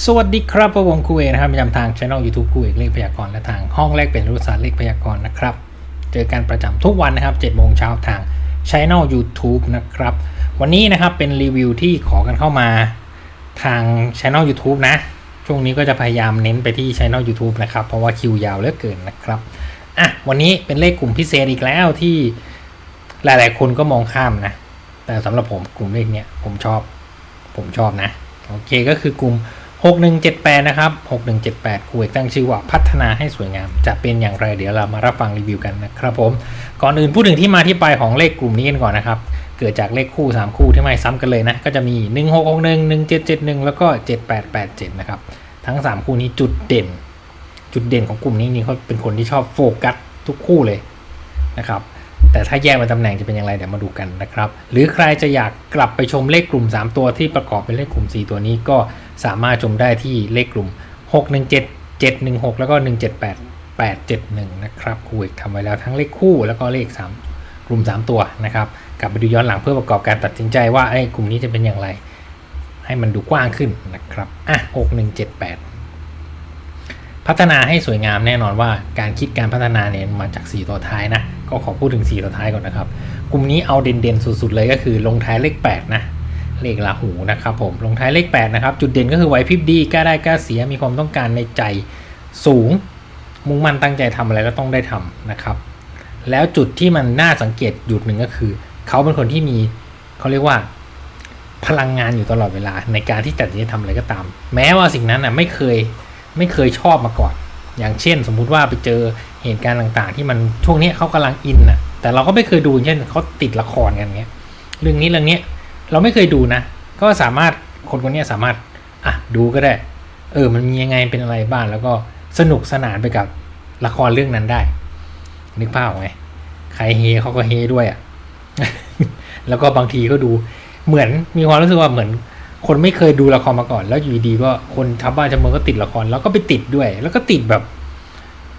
สวัสดีครับผมคูเอนะครับประจำทางช่อง YouTube ครูเอกเลขพยากรณ์และทางห้องแรกเป็นรู้ศาสตร์เลขพยากรณ์นะครับ เจอกันประจำทุกวันนะครับ7โมงเช้าทางช่อง YouTube นะครับ วันนี้นะครับเป็นรีวิวที่ขอกันเข้ามาทางช่อง YouTube นะ ช่วงนี้ก็จะพยายามเน้นไปที่ช่อง YouTube นะครับ เพราะว่าคิวยาวเหลือเกินนะครับอะวันนี้เป็นเลขกลุ่มพิเศษอีกแล้วที่หลาย ๆ คนก็มองข้ามนะ แต่สำหรับผมกลุ่มเลขเนี้ยผมชอบ ผมชอบนะโอเคก็คือกลุ่ม 6178 นะครับ 6178ครูเอกตั้งชื่อว่าพัฒนาให้สวยงาม จะเป็นอย่างไรเดี๋ยวเรามารับฟังรีวิวกันนะครับผม ก่อนอื่นพูดถึงที่มาที่ไปของเลขกลุ่มนี้กันก่อนนะครับ เกิดจากเลขคู่ 3 คู่ที่ไม่ซ้ำกันเลยนะ ก็จะมี 1661 1771 แล้วก็ 7887 นะครับ ทั้ง 3 คู่นี้จุดเด่น จุดเด่นของกลุ่มนี้นี่เขาเป็นคนที่ชอบโฟกัสทุกคู่เลยนะครับ แต่ถ้าแยกเป็นตำแหน่งจะเป็นอย่างไรเดี๋ยวมาดูกันนะครับ หรือใครจะอยากกลับไปชมเลขกลุ่ม 3 ตัวที่ประกอบเป็นเลขกลุ่ม 4 ตัวนี้ก็สามารถชมได้ที่เลขกลุ่ม 617 716 แล้วก็ 178 871 นะครับครูเอกทำไว้แล้วทั้งเลขคู่แล้วก็เลข 3 กลุ่ม 3 ตัวนะครับ กลับไปดูย้อนหลังเพื่อประกอบการตัดสินใจว่าไอ้กลุ่มนี้จะเป็นอย่างไร ให้มันดูกว้างขึ้นนะครับอะ6178 พัฒนาให้สวยงามแน่นอนว่าการคิดการพัฒนาเนี่ยมาจาก 4 ตัวท้ายนะ ก็ขอพูดถึง 4 ตัวท้ายก่อนนะครับ กลุ่มนี้เอาเด่นๆ สุดๆ เลยก็คือลงท้ายเลข 8 นะเลขลาหูนะครับผมลงท้ายเลข 8 นะครับ จุดเด่นก็คือไหวพริบดีกล้าได้กล้าเสียมีความต้องการในใจสูง มุ่งมั่นตั้งใจทำอะไรก็ต้องได้ทำนะครับ แล้วจุดที่มันน่าสังเกตจุดหนึ่งก็คือ เขาเป็นคนที่มีเขาเรียกว่าพลังงานอยู่ตลอดเวลาในการที่ตัดสินใจทำอะไรก็ตาม แม้ว่าสิ่งนั้นน่ะไม่เคย ไม่เคยชอบมาก่อน อย่างเช่น สมมุติว่าไปเจอเหตุการณ์ต่างๆ ที่มันช่วงนี้เขากำลังอินน่ะ แต่เราก็ไม่เคยดูเช่นเขาติดละครกันเงี้ยเรื่องนี้เรื่องนี้เราไม่เคยดูนะ ก็สามารถคนคนนี้สามารถอะดูก็ได้ เออ มันมียังไงเป็นอะไรบ้างแล้วก็สนุกสนานไปกับละครเรื่องนั้นได้ นึกภาพไหมใครเฮเขาก็เฮด้วยอะแล้วก็บางทีก็ดูเหมือนมีความรู้สึกว่าเหมือน คนไม่เคยดูละครมาก่อน แล้วอยู่ดีๆก็คนชาวบ้านชาวเมืองก็ติดละคร แล้วก็ไปติดด้วย แล้วก็ติดแบบ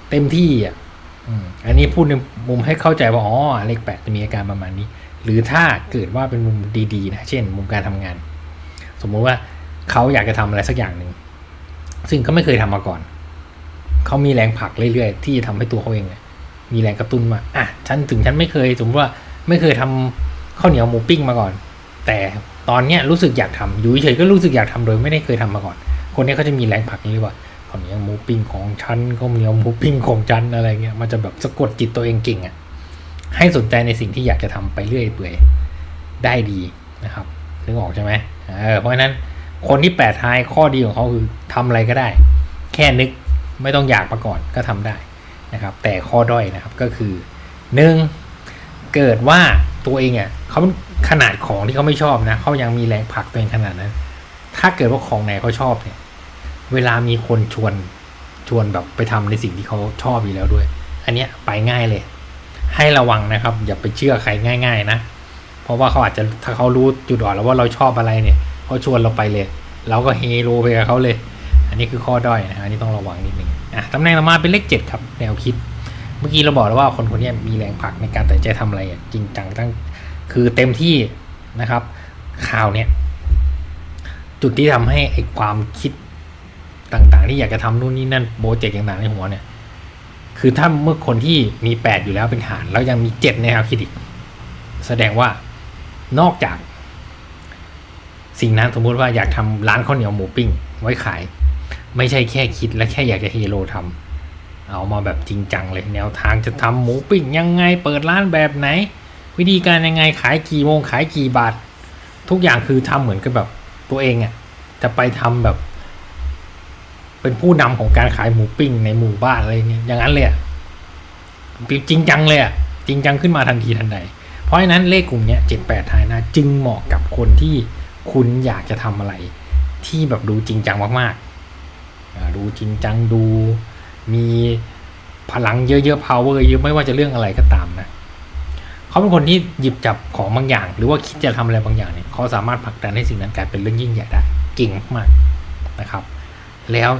เต็มที่อะอันนี้พูดในมุมให้เข้าใจว่าอ๋อเลขแปดจะมีอาการประมาณนี้ หรือถ้าเกิดว่าเป็นมุมดีๆนะเช่น มุมการทำงาน สมมุติว่าเขาอยากจะทำอะไรสักอย่างหนึ่งซึ่งเขาไม่เคยทำมาก่อน เขามีแรงผลักเรื่อยๆ ที่จะทำให้ตัวเขาเองเนี่ยมีแรงกระตุ้นมาอะฉันถึงฉันไม่เคย สมมติว่าไม่เคยทำข้าวเหนียวหมูปิ้งมาก่อน แต่ ตอนเนี้ยรู้สึกอยากทำอยู่เฉยๆก็รู้สึกอยากทำโดยไม่ได้เคยทำมาก่อน คนนี้เขาจะมีแรงผลักนี้ว่าข้าวเหนียวหมูปิ้งของฉันข้าวเหนียวหมูปิ้งของฉันอะไรเงี้ยมันจะแบบสะกดจิตตัวเองเก่งอะให้สนใจในสิ่งที่อยากจะทำไปเรื่อยเปื่อยได้ดีนะครับนึกออกใช่ไหมเออเพราะฉะนั้นคนที่แปดท้ายข้อดีของเขาคือทำอะไรก็ได้ แค่นึกไม่ต้องอยากมาก่อนก็ทำได้นะครับ แต่ข้อด้อยนะครับก็คือหนึ่งเกิดว่าตัวเองอะเขาเป็น ขนาดของที่เขาไม่ชอบนะเขายังมีแรงผลักตัวเองขนาดนั้น ถ้าเกิดว่าของไหนเขาชอบเนี่ย เวลามีคนชวนชวนแบบไปทำในสิ่งที่เขาชอบอยู่แล้วด้วย อันเนี้ยไปง่ายเลย ให้ระวังนะครับ อย่าไปเชื่อใครง่าย ๆ นะ เพราะว่าเขาอาจจะถ้าเขารู้จุดอ่อนแล้วว่าเราชอบอะไรเนี่ยเขาชวนเราไปเลย เราก็เฮโรไปกับเขาเลย อันนี้คือข้อด้อยนะฮะอันนี้ต้องระวังนิดนึงอะตำแหน่งต่อมาเป็นเลขเจ็ดครับ แนวคิด เมื่อกี้เราบอกแล้วว่าคนคนนี้มีแรงผลักในการตัดใจทำอะไรอะจริงจังตั้ง คือเต็มที่นะครับ ข่าวเนี่ย จุดที่ทำให้ไอ้ความคิดต่างๆ ที่อยากจะทำนู่นนี่นั่นโปรเจกต์ต่างๆในหัวเนี่ย คือถ้าเมื่อคนที่มีแปดอยู่แล้วเป็นฐาน แล้วยังมีเจ็ดในแนวคิดอีกแสดงว่านอกจาก สิ่งนั้นสมมุติว่าอยากทำร้านข้าวเหนียวหมูปิ้ง ไว้ขาย ไม่ใช่แค่คิดและแค่อยากจะเฮโลทำเอามาแบบจริงจังเลยแนวทางจะทำหมูปิ้งยังไงเปิดร้านแบบไหน วิธีการยังไงขายกี่โมงขายกี่บาท ทุกอย่างคือทำเหมือนกับแบบตัวเองอะ่ะจะไปทำแบบ เป็นผู้นำของการขายหมูปิ้งในหมู่บ้านอะไรเงี้ยอย่างนั้นเลยอะจริงจังเลยอะจริงจังขึ้นมาทันทีทันใด เพราะฉะนั้นเลขกลุ่มเนี้ยเจ็ดแปดทายนะ จึงเหมาะกับคนที่คุณอยากจะทำอะไร ที่แบบดูจริงจังมากๆดูจริงจังดูมีพลังเยอะๆ power เยอะไม่ว่าจะเรื่องอะไรก็ตามนะ เขาเป็นคนที่หยิบจับของบางอย่าง หรือว่าคิดจะทำอะไรบางอย่างเนี่ยเขาสามารถผลักดันให้สิ่งนั้นกลายเป็นเรื่องยิ่งใหญ่ได้เก่งมากนะครับ แล้ว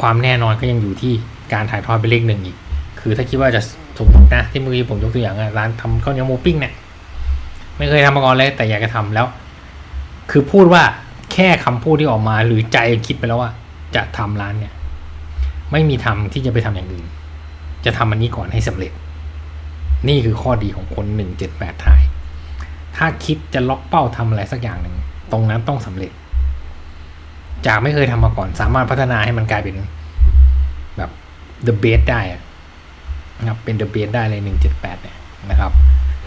ความแน่นอนก็ยังอยู่ที่การถ่ายทอดเป็นเลขหนึ่งอีก คือถ้าคิดว่าจะสมมตินะที่เมื่อกี้ผมยกตัวอย่างอะร้านทำข้าวเหนียวหมูปิ้งเนี่ยไม่เคยทำมาก่อนเลยแต่อยากจะทำแล้ว คือพูดว่าแค่คำพูดที่ออกมาหรือใจคิดไปแล้วว่า จะทำร้านเนี่ย ไม่มีทำที่จะไปทำอย่างอื่น จะทำอันนี้ก่อนให้สำเร็จ นี่คือข้อดีของคนหนึ่งเจ็ดแปดทายถ้าคิดจะล็อกเป้าทำอะไรสักอย่างหนึ่ง ตรงนั้นต้องสำเร็จ จากไม่เคยทำมาก่อน สามารถพัฒนาให้มันกลายเป็นแบบ the best ได้นะครับ เป็น the best ได้เลยหนึ่งเจ็ดแปดเนี่ยนะครับ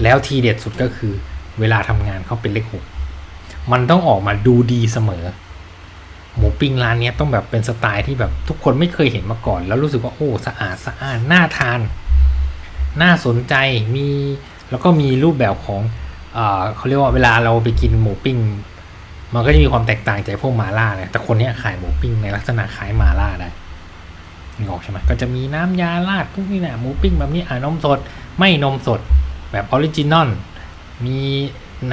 แล้วทีเด็ดสุดก็คือ เวลาทำงานเขาเป็นเลขหกมันต้องออกมาดูดีเสมอ หมูปิ้งร้านนี้ต้องแบบเป็นสไตล์ที่แบบทุกคนไม่เคยเห็นมาก่อน แล้วรู้สึกว่าโอ้สะอาดสะอาดน่าทาน น่าสนใจมีแล้วก็มีรูปแบบของเขาเรียกว่าเวลาเราไปกินหมูปิ้ง มันก็จะมีความแตกต่างจากพวกหมาล่าเนี่ยแต่คนนี้ขายหมูปิ้งในลักษณะขายหมาล่าได้นึกออกใช่ไหมก็จะมีน้ำยาราดพวกนี้นะหมูปิ้งแบบนี้อ่านมสด ไม่นมสดแบบออริจินอลมี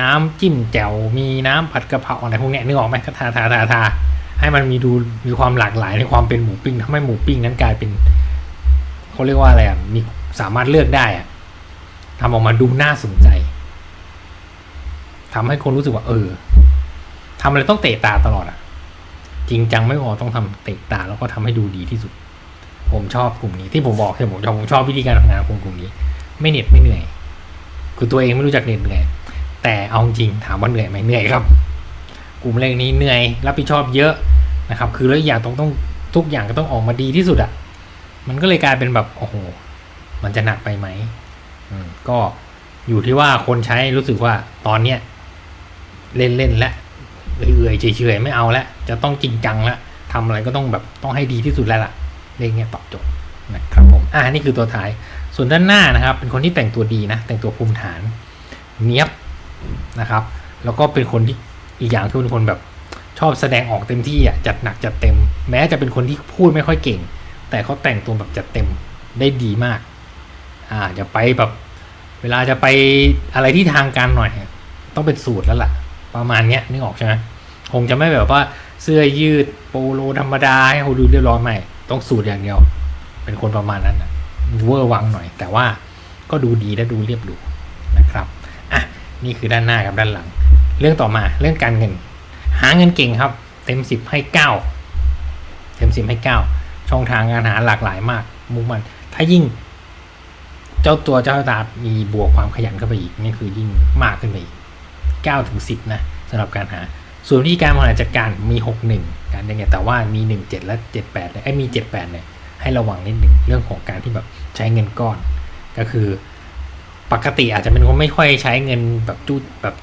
น้ำจิ้มแจ่วมีน้ำผัดกะเพราอะไรพวกนี้นึกออกไหมก็ทาทาทาทาให้มันมีดูมีความหลากหลายในความเป็นหมูปิ้งทำให้หมูปิ้งนั้นกลายเป็นเขาเรียกว่าอะไรอะมี สามารถเลือกได้อะทำออกมาดูน่าสนใจทำให้คนรู้สึกว่า เออทำอะไรต้องเตะตาตลอดอะจริงจังไม่พอต้องทำเตะตาแล้วก็ทำให้ดูดีที่สุด ผมชอบกลุ่มนี้ที่ผมบอกคือผมชอบผมชอบวิธีการทำงานของกลุ่มนี้ ไม่เหน็ดไม่เหนื่อย คือตัวเองไม่รู้จักเหน็ดเหนื่อยแต่เอาจริงถามว่าเหนื่อยไหมเหนื่อยครับ กลุ่มเลขนี้เหนื่อยรับผิดชอบเยอะนะครับ คือแล้วอย่างต้องต้องทุกอย่างก็ต้องออกมาดีที่สุดอะ่ะ มันก็เลยกลายเป็นแบบโอ้โห มันจะหนักไปไหมอืมก็อยู่ที่ว่าคนใช้รู้สึกว่าตอนเนี้ยเล่นเล่นและเอื่อยเฉยๆไม่เอาแล้วจะต้องจริงจังล้วทำอะไรก็ต้องแบบต้องให้ดีที่สุดแล้วล่ะเลขเนี้ยตอบโจทย์นะครับผมอ่านี่คือตัวท้าย ส่วนด้านหน้านะครับ เป็นคนที่แต่งตัวดีนะ แต่งตัวภูมิฐาน เนี้ยบนะครับ แล้วก็เป็นคนที่อีกอย่างคือเป็นคนแบบชอบแสดงออกเต็มที่อะจัดหนักจัดเต็ม แม้จะเป็นคนที่พูดไม่ค่อยเก่ง แต่เขาแต่งตัวแบบจัดเต็มได้ดีมาก อ่าจะไปแบบ เวลาจะไปอะไรที่ทางการหน่อย ต้องเป็นสูตรแล้วล่ะ ประมาณเนี้ยนึกออกใช่ไหมคงจะไม่แบบว่าเสื้อยืดโปโลธรรมดาให้เขาดูเรียบร้อยไม่ต้องสูตรอย่างเดียว เป็นคนประมาณนั้นนะเวอร์วังหน่อย แต่ว่าก็ดูดีและดูเรียบหรูนะครับอะนี่คือด้านหน้ากับด้านหลัง เรื่องต่อมาเรื่องการเงิน หาเงินเก่งครับ เต็มสิบให้เก้าเต็มสิบให้เก้าช่องทางงานหาหลากหลายมาก มุ่งมันถ้ายิ่ง เจ้าตัวเจ้าตามีบวกความขยันเข้าไปอีกนี่คือยิ่งมากขึ้นไปอีกเก้าถึงสิบนะสำหรับการหา ส่วนวิธีการบริหารจัดการมีหกหนึ่งการยังไงแต่ว่ามีหนึ่งเจ็ดและเจ็ดแปดเนี่ยไอ้มีเจ็ดแปดเนี่ยให้ระวังนิดหนึ่งเรื่องของการที่แบบใช้เงินก้อน ก็คือปกติอาจจะเป็นคนไม่ค่อยใช้เงินแบบจูดแบบ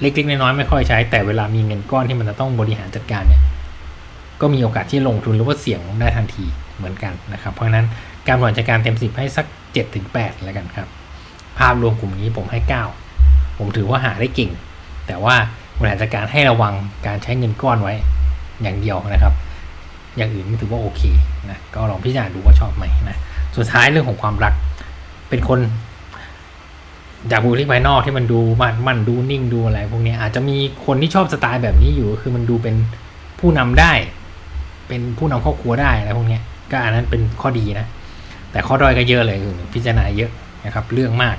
เล็กๆน้อยๆไม่ค่อยใช้ แต่เวลามีเงินก้อนที่มันจะต้องบริหารจัดการเนี่ยก็มีโอกาสที่ลงทุนหรือว่าเสี่ยงได้ทันทีเหมือนกันนะครับ เพราะฉะนั้นการบริหารจัดการเต็มสิบให้สัก เจ็ดถึงแปดแล้วกันครับ ภาพรวมกลุ่มนี้ผมให้เก้าผมถือว่าหาได้เก่ง แต่ว่าบริหารจัดการให้ระวังการใช้เงินก้อนไว้อย่างเดียวนะครับ อย่างอื่นถือว่าโอเคนะก็ลองพิจารณาดูว่าชอบไหมนะสุดท้ายเรื่องของความรักเป็นคนจากบุคลิกภายนอกที่มันดูมันมันดูนิ่งดูอะไรพวกนี้อาจจะมีคนที่ชอบสไตล์แบบนี้อยู่คือมันดูเป็นผู้นำได้ เป็นผู้นำครอบครัวได้อะไรพวกนี้ก็อันนั้นเป็นข้อดีนะ แต่ข้อด้อยก็เยอะเลยคือพิจารณาเยอะนะครับเรื่องมาก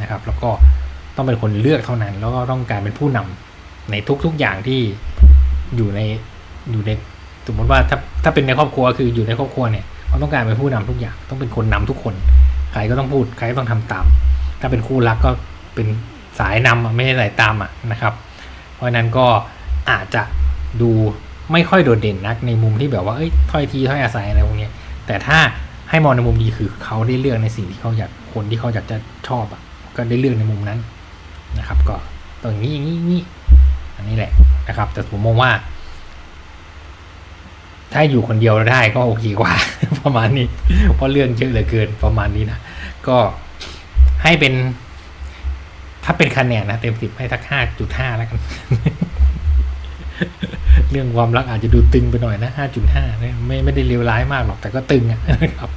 นะครับ แล้วก็ต้องเป็นคนเลือกเท่านั้น แล้วก็ต้องการเป็นผู้นำในทุกๆอย่างที่อยู่ในอยู่ในสมมติว่าถ้าถ้าเป็นในครอบครัวคืออยู่ในครอบครัวเนี่ยเขาต้องการเป็นผู้นำทุกอย่าง ต้องเป็นคนนำทุกคนใครก็ต้องพูดใครก็ต้องทำตาม ถ้าเป็นคู่รักก็เป็นสายนำไม่ใช่สายตามอะนะครับ เพราะฉนั้นก็อาจจะดูไม่ค่อยโดดเด่นนักในมุมที่แบบว่าเอ้ยถ้อยทีถ้อยอาศัยอะไรพวกนี้แต่ถ้า ให้มองในมุมดีคือเขาได้เลือกในสิ่งที่เขาอยากคนที่เขาอยากจะชอบอะก็ได้เลือกในมุมนั้นนะครับ ก็ตรงนี้อย่างนี้อย่างนี้อันนี้แหละนะครับ แต่ผมมองว่า ถ้าอยู่คนเดียวได้ก็โอเคกว่า ประมาณนี้ เพราะเรื่องเยอะเหลือเกินประมาณนี้นะก็ให้เป็น ถ้าเป็นคะแนนนะเต็มสิบให้สักห้าจุดห้าแล้วกัน เรื่องความรักอาจจะดูตึงไปหน่อยนะห้าจุดห้าไม่ไม่ได้เลวร้ายมากหรอกแต่ก็ตึงนะครับ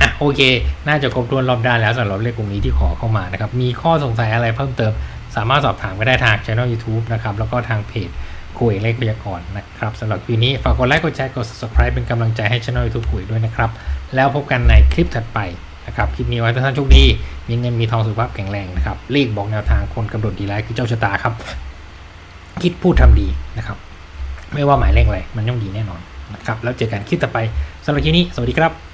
อะโอเค น่าจะครบถ้วนรอบด้านแล้วสำหรับเลขกลุ่มนี้ที่ขอเข้ามานะครับ มีข้อสงสัยอะไรเพิ่มเติม สามารถสอบถามก็ได้ทางช่อง YouTube นะครับ แล้วก็ทางเพจคุยเลขพยากรณ์นะครับสำหรับคลิปนี้ ฝากกดไลค์กดแชร์กด subscribe เป็นกำลังใจให้ช่อง YouTube คุยด้วยนะครับ แล้วพบกันในคลิปถัดไปนะครับคลิปนี้ไว้ท่านโชคดี มีเงินมีทองสุขภาพแข็งแรงนะครับเลขบอกแนวทางคนกำหนดดีร้ายคือเจ้าชะตาครับ คิดพูดทำดีนะครับ ไม่ว่าหมายเลขอะไรมันย่อมดีแน่นอนนะครับแล้วเจอกันคลิปต่อไปสำหรับคลิปนี้สวัสดีครับ